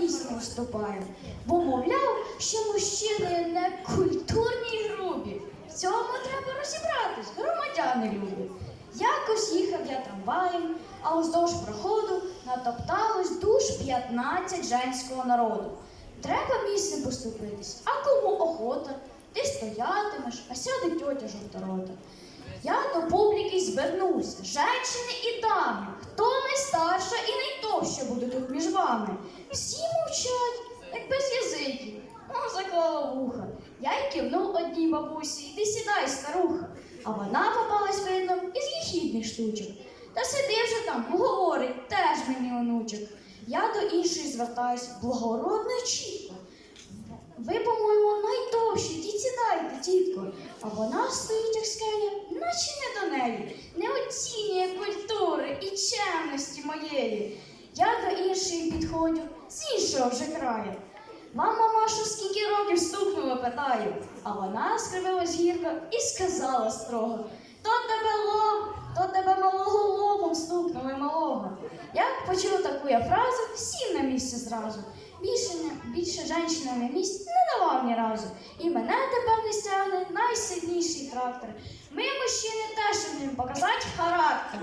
місць не уступаємо, бо мовляв, що мужчини не культурні й грубі. В цьому треба розібратись, громадяни любі. Якось їхав я трамваєм, а уздовж проходу натопталось душ 15 женського народу. Треба місцем поступитись, а кому охота, ти стоятимеш, а сяде тьотя жовторота. Я до публіки звернуся, женщини і дами, хто найстарша і найтовща буде тут між вами. Кивнув одній бабусі, іди сідай, старуха. А вона попалась видно із їхідних штучок. Та сиди вже там, говорить, теж мені онучок. Я до іншої звертаюсь, благородно і чітко. Ви, по-моєму, найтовші, йдіть сідайте, тітко. А вона стоїть як скеля, наче не до неї, не оцінює культури і чемності моєї. Я до іншої підходжу, з іншого вже краю. Вам, мамаша, скільки років стукнуло, питаю. А вона скривилась гірко і сказала строго: то тебе лоб, то тебе малого лобом стукнули малого. Як почув таку я фразу, сів на місце зразу. Більше, більше женщина на місць не давав ні разу. І мене тепер не стягне найсильніший трактор. Ми, мужчини, теж вміємо показати характер.